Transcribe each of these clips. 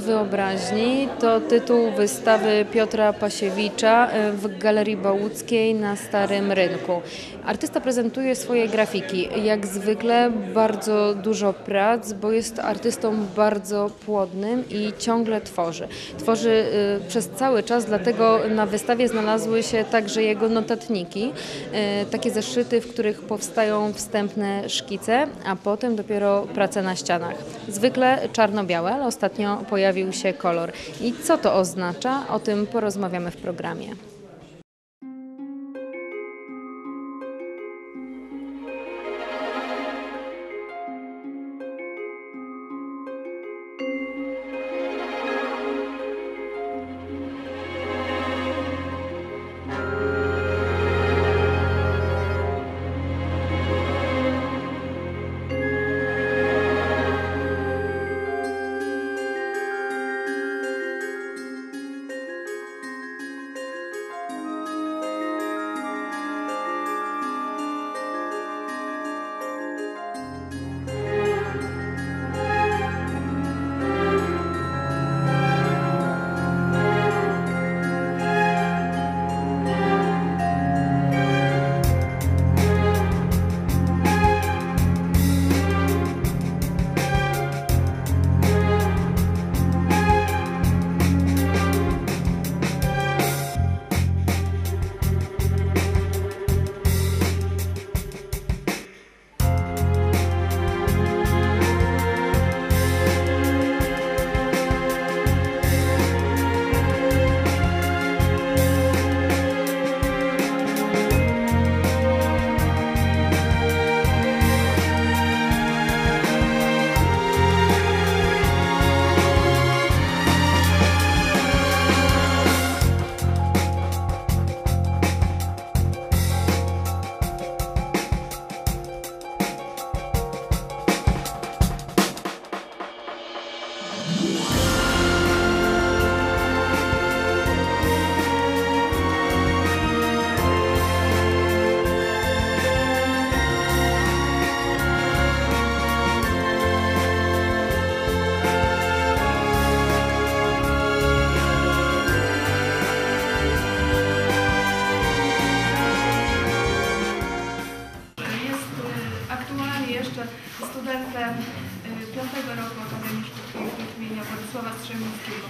Wyobraźni to tytuł wystawy Piotra Pasiewicza e, w Galerii Bałuckiej na Starym Rynku. Artysta prezentuje swoje grafiki. Jak zwykle bardzo dużo prac, bo jest artystą bardzo płodnym i ciągle tworzy. Tworzy e, przez cały czas, dlatego na wystawie znalazły się także jego notatniki, e, takie zeszyty, w których powstają wstępne szkice, a potem dopiero prace na ścianach. Zwykle czarno-białe, ale ostatnio pojawił się kolor. I co to oznacza? O tym porozmawiamy w programie.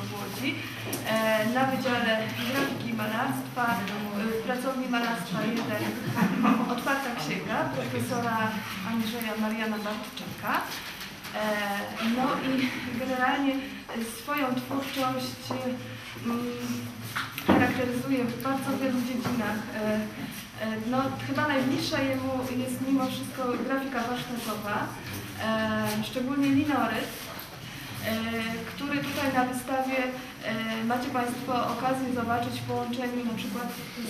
W Łodzi e, na Wydziale Grafiki i Malarstwa w Pracowni Malarstwa 1 Otwarta Księga profesora Andrzeja Mariana Bartczyka. E, No i generalnie swoją twórczość mm, charakteryzuje w bardzo wielu dziedzinach. E, No, chyba najbliższa jemu jest mimo wszystko grafika warsztatowa, szczególnie linoryt, który tutaj na wystawie e, macie Państwo okazję zobaczyć w połączeniu na przykład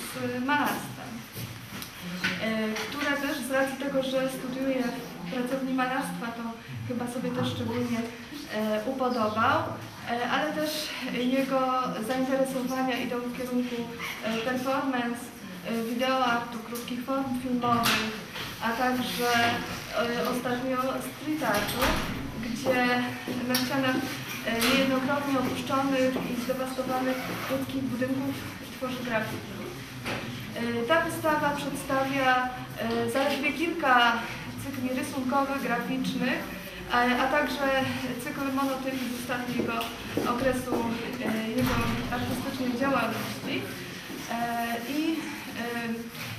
z malarstwem, e, które też z racji tego, że studiuje w pracowni malarstwa, to chyba sobie też szczególnie e, upodobał, e, ale też jego zainteresowania idą w kierunku e, performance, e, wideoartu, krótkich form filmowych, a także e, ostatnio street artu, na ścianach e, niejednokrotnie opuszczonych i zdewastowanych ludzkich budynków tworzy grafiki. E, Ta wystawa przedstawia e, zaledwie kilka cykli rysunkowych, graficznych, a, także cykl monotypi z ostatniego okresu jego artystycznej działalności. I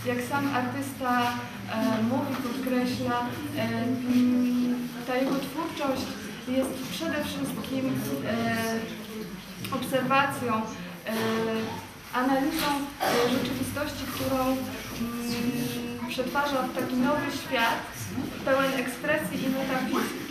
jak sam artysta e, mówi, podkreśla, ta jego twórczość jest przede wszystkim e, obserwacją, e, analizą rzeczywistości, którą mm, przetwarza w taki nowy świat, pełen ekspresji i metafizyki.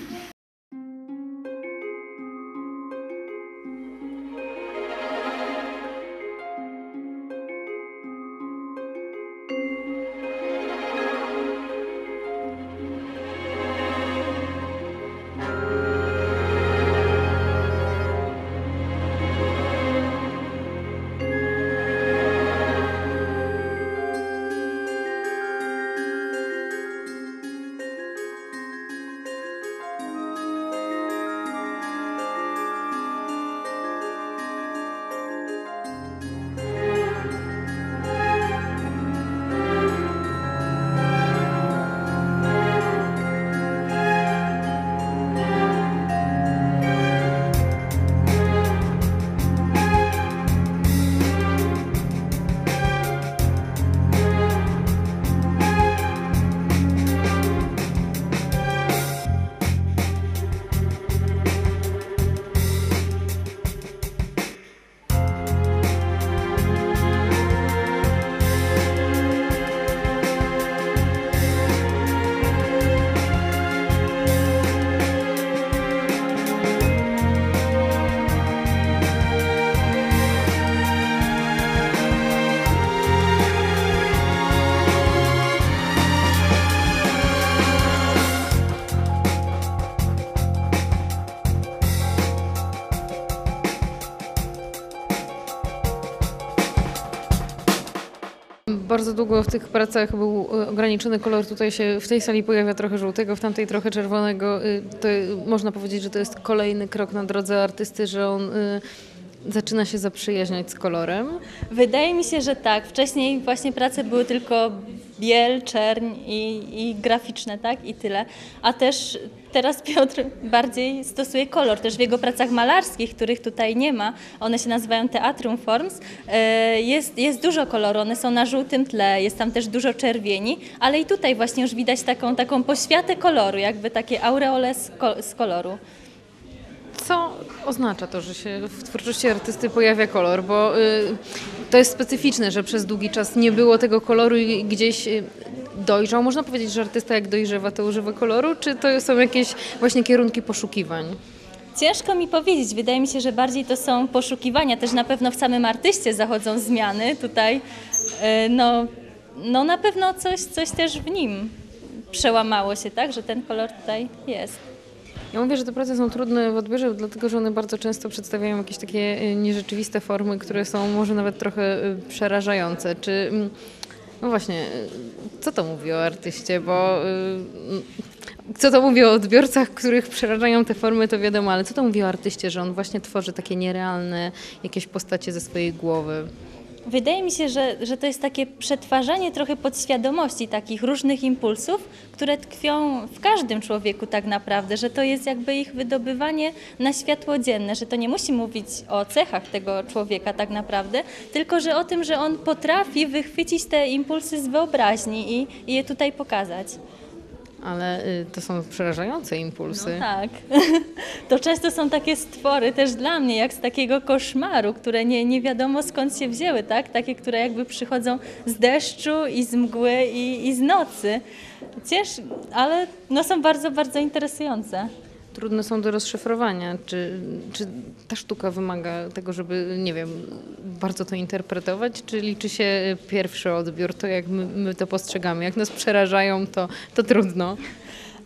Bardzo długo w tych pracach był y, ograniczony kolor. Tutaj się w tej sali pojawia trochę żółtego, w tamtej trochę czerwonego. Y, To można powiedzieć, że to jest kolejny krok na drodze artysty, że on y, zaczyna się zaprzyjaźniać z kolorem. Wydaje mi się, że tak. Wcześniej właśnie prace były tylko biel, czerń i, i graficzne, tak? I tyle. A też teraz Piotr bardziej stosuje kolor. Też w jego pracach malarskich, których tutaj nie ma, one się nazywają Teatrum Forms, e, jest, jest dużo koloru. One są na żółtym tle, jest tam też dużo czerwieni, ale i tutaj właśnie już widać taką, taką poświatę koloru, jakby takie aureole z, ko- z koloru. Co oznacza to, że się w twórczości artysty pojawia kolor? Bo y, to jest specyficzne, że przez długi czas nie było tego koloru i gdzieś y, dojrzał. Można powiedzieć, że artysta jak dojrzewa, to używa koloru, czy to są jakieś właśnie kierunki poszukiwań? Ciężko mi powiedzieć. Wydaje mi się, że bardziej to są poszukiwania. Też na pewno w samym artyście zachodzą zmiany tutaj. E, No, no na pewno coś, coś też w nim przełamało się, tak, że ten kolor tutaj jest. Ja mówię, że te prace są trudne w odbiorze, dlatego że one bardzo często przedstawiają jakieś takie y, nierzeczywiste formy, które są może nawet trochę y, przerażające. Czy, mm, no właśnie, y, co to mówi o artyście? Bo mm, co to mówi o odbiorcach, których przerażają te formy, to wiadomo, ale co to mówi o artyście, że on właśnie tworzy takie nierealne jakieś postacie ze swojej głowy? Wydaje mi się, że, że to jest takie przetwarzanie trochę podświadomości takich różnych impulsów, które tkwią w każdym człowieku tak naprawdę, że to jest jakby ich wydobywanie na światło dzienne, że to nie musi mówić o cechach tego człowieka tak naprawdę, tylko że o tym, że on potrafi wychwycić te impulsy z wyobraźni i, i je tutaj pokazać. Ale y, to są przerażające impulsy. No tak. To często są takie stwory też dla mnie, jak z takiego koszmaru, które nie, nie wiadomo skąd się wzięły, tak? Takie, które jakby przychodzą z deszczu i z mgły i, i z nocy. Cięż, ale no są bardzo, bardzo interesujące. Trudne są do rozszyfrowania. Czy, czy ta sztuka wymaga tego, żeby, nie wiem, bardzo to interpretować, czy liczy się pierwszy odbiór, to jak my, my to postrzegamy? Jak nas przerażają, to, to trudno.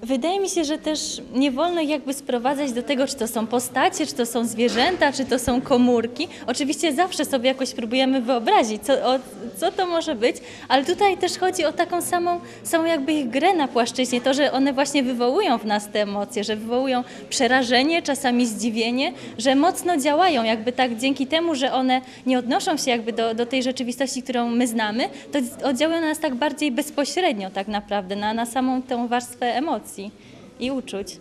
Wydaje mi się, że też nie wolno jakby sprowadzać do tego, czy to są postacie, czy to są zwierzęta, czy to są komórki. Oczywiście zawsze sobie jakoś próbujemy wyobrazić, co, o, co to może być, ale tutaj też chodzi o taką samą, samą jakby ich grę na płaszczyźnie, to, że one właśnie wywołują w nas te emocje, że wywołują przerażenie, czasami zdziwienie, że mocno działają, jakby tak dzięki temu, że one nie odnoszą się jakby do, do tej rzeczywistości, którą my znamy, to oddziałują na nas tak bardziej bezpośrednio tak naprawdę, na, na samą tą warstwę emocji i uczuć.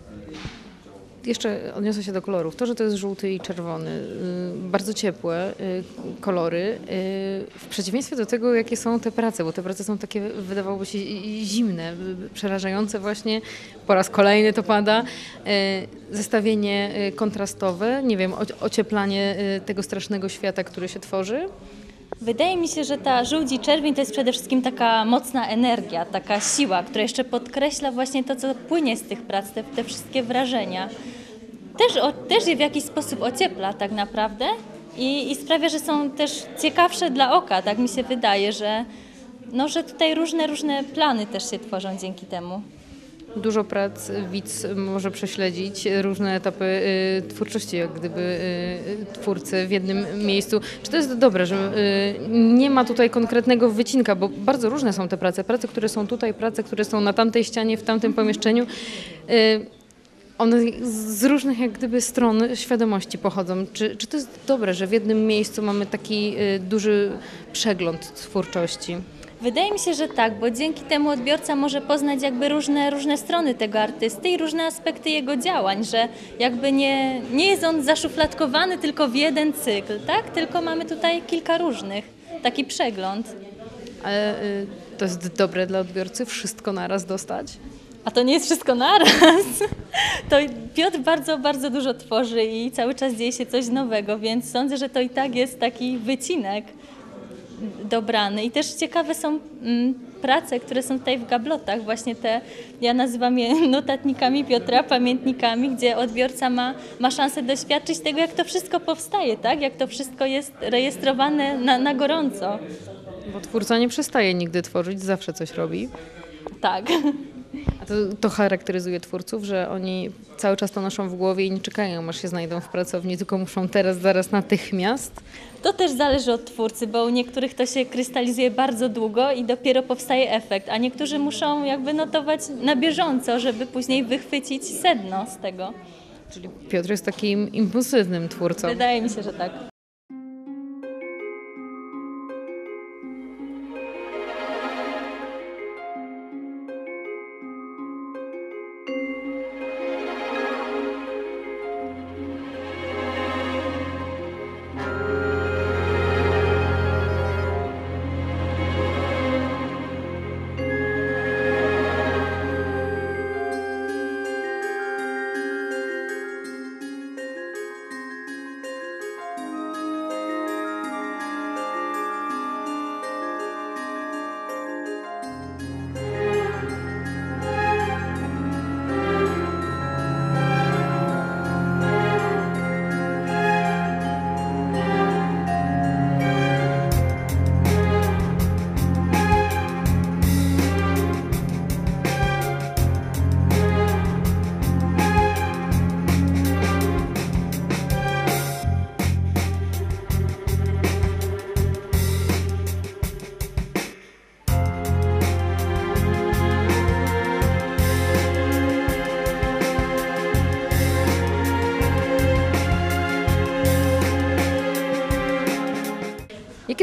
Jeszcze odniosę się do kolorów. To, że to jest żółty i czerwony, y, bardzo ciepłe y, kolory, y, w przeciwieństwie do tego, jakie są te prace, bo te prace są takie, wydawałoby się, zimne, przerażające właśnie. Po raz kolejny to pada. Zestawienie kontrastowe, nie wiem, oci- ocieplanie tego strasznego świata, który się tworzy. Wydaje mi się, że ta żółć i czerwień to jest przede wszystkim taka mocna energia, taka siła, która jeszcze podkreśla właśnie to, co płynie z tych prac, te, te wszystkie wrażenia. Też, o, też je w jakiś sposób ociepla tak naprawdę i, i sprawia, że są też ciekawsze dla oka, tak mi się wydaje, że, no, że tutaj różne, różne plany też się tworzą dzięki temu. Dużo prac widz może prześledzić, różne etapy y, twórczości, jak gdyby y, twórcy w jednym miejscu. Czy to jest dobre, że y, nie ma tutaj konkretnego wycinka, bo bardzo różne są te prace. Prace, które są tutaj, prace, które są na tamtej ścianie, w tamtym pomieszczeniu. One z różnych jak gdyby stron świadomości pochodzą. Czy, czy to jest dobre, że w jednym miejscu mamy taki duży przegląd twórczości? Wydaje mi się, że tak, bo dzięki temu odbiorca może poznać jakby różne, różne strony tego artysty i różne aspekty jego działań, że jakby nie, nie jest on zaszufladkowany tylko w jeden cykl, tak? Tylko mamy tutaj kilka różnych, taki przegląd. Ale y, to jest dobre dla odbiorcy wszystko naraz dostać? A to nie jest wszystko naraz. To Piotr bardzo, bardzo dużo tworzy i cały czas dzieje się coś nowego, więc sądzę, że to i tak jest taki wycinek dobrany. I też ciekawe są mm, prace, które są tutaj w gablotach, właśnie te, ja nazywam je notatnikami Piotra, pamiętnikami, gdzie odbiorca ma, ma szansę doświadczyć tego, jak to wszystko powstaje, tak? jak to wszystko jest rejestrowane na, na gorąco. Bo twórca nie przestaje nigdy tworzyć, zawsze coś robi. Tak. To, to charakteryzuje twórców, że oni cały czas to noszą w głowie i nie czekają, aż się znajdą w pracowni, tylko muszą teraz, zaraz, natychmiast. To też zależy od twórcy, bo u niektórych to się krystalizuje bardzo długo i dopiero powstaje efekt, a niektórzy muszą jakby notować na bieżąco, żeby później wychwycić sedno z tego. Czyli Piotr jest takim impulsywnym twórcą. Wydaje mi się, że tak.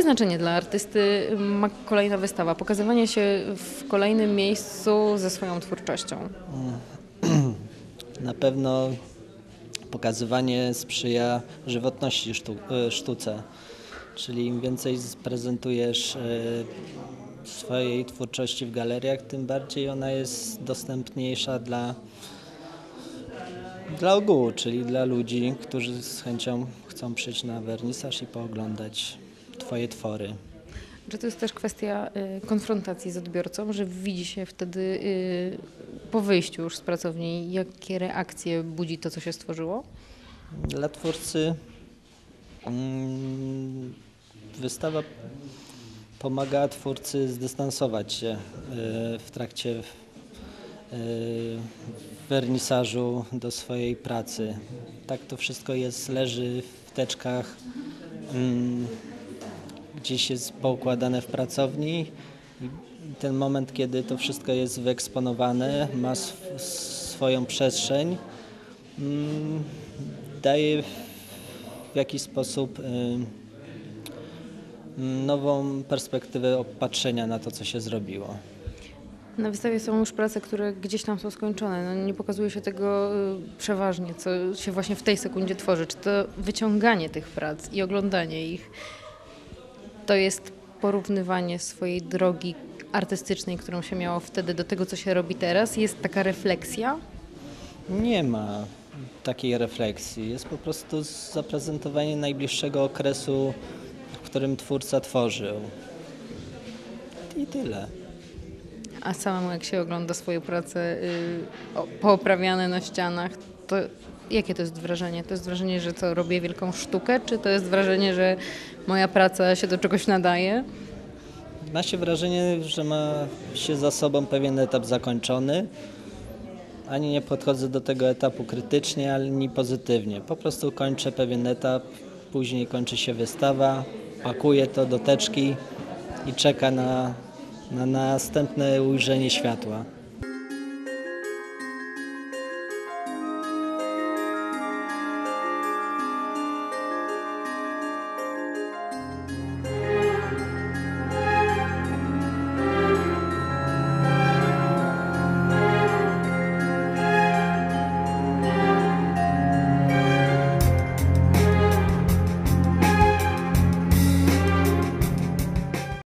Znaczenie dla artysty ma kolejna wystawa? Pokazywanie się w kolejnym miejscu ze swoją twórczością. Na pewno pokazywanie sprzyja żywotności sztu, e, sztuce, czyli im więcej prezentujesz e, swojej twórczości w galeriach, tym bardziej ona jest dostępniejsza dla, dla ogółu, czyli dla ludzi, którzy z chęcią chcą przyjść na wernisaż i pooglądać Twoje twory. Czy to jest też kwestia y, konfrontacji z odbiorcą, że widzi się wtedy y, po wyjściu już z pracowni, jakie reakcje budzi to, co się stworzyło? Dla twórcy mm, wystawa pomaga twórcy zdystansować się y, w trakcie wernisażu do swojej pracy. Tak to wszystko jest, leży w teczkach, mm, gdzieś jest poukładane w pracowni ten moment, kiedy to wszystko jest wyeksponowane, ma sw- swoją przestrzeń, mm, daje w jakiś sposób nową perspektywę patrzenia na to, co się zrobiło. Na wystawie są już prace, które gdzieś tam są skończone. No, nie pokazuje się tego y, przeważnie, co się właśnie w tej sekundzie tworzy. Czy to wyciąganie tych prac i oglądanie ich to jest porównywanie swojej drogi artystycznej, którą się miało wtedy, do tego, co się robi teraz? Jest taka refleksja? Nie ma takiej refleksji. Jest po prostu zaprezentowanie najbliższego okresu, w którym twórca tworzył. I tyle. A samemu jak się ogląda swoje prace y, o- pooprawiane na ścianach, to jakie to jest wrażenie? To jest wrażenie, że co, robię wielką sztukę, czy to jest wrażenie, że moja praca się do czegoś nadaje? Ma się wrażenie, że ma się za sobą pewien etap zakończony. Ani nie podchodzę do tego etapu krytycznie, ani pozytywnie. Po prostu kończę pewien etap, później kończy się wystawa, pakuję to do teczki i czeka na, na następne ujrzenie światła.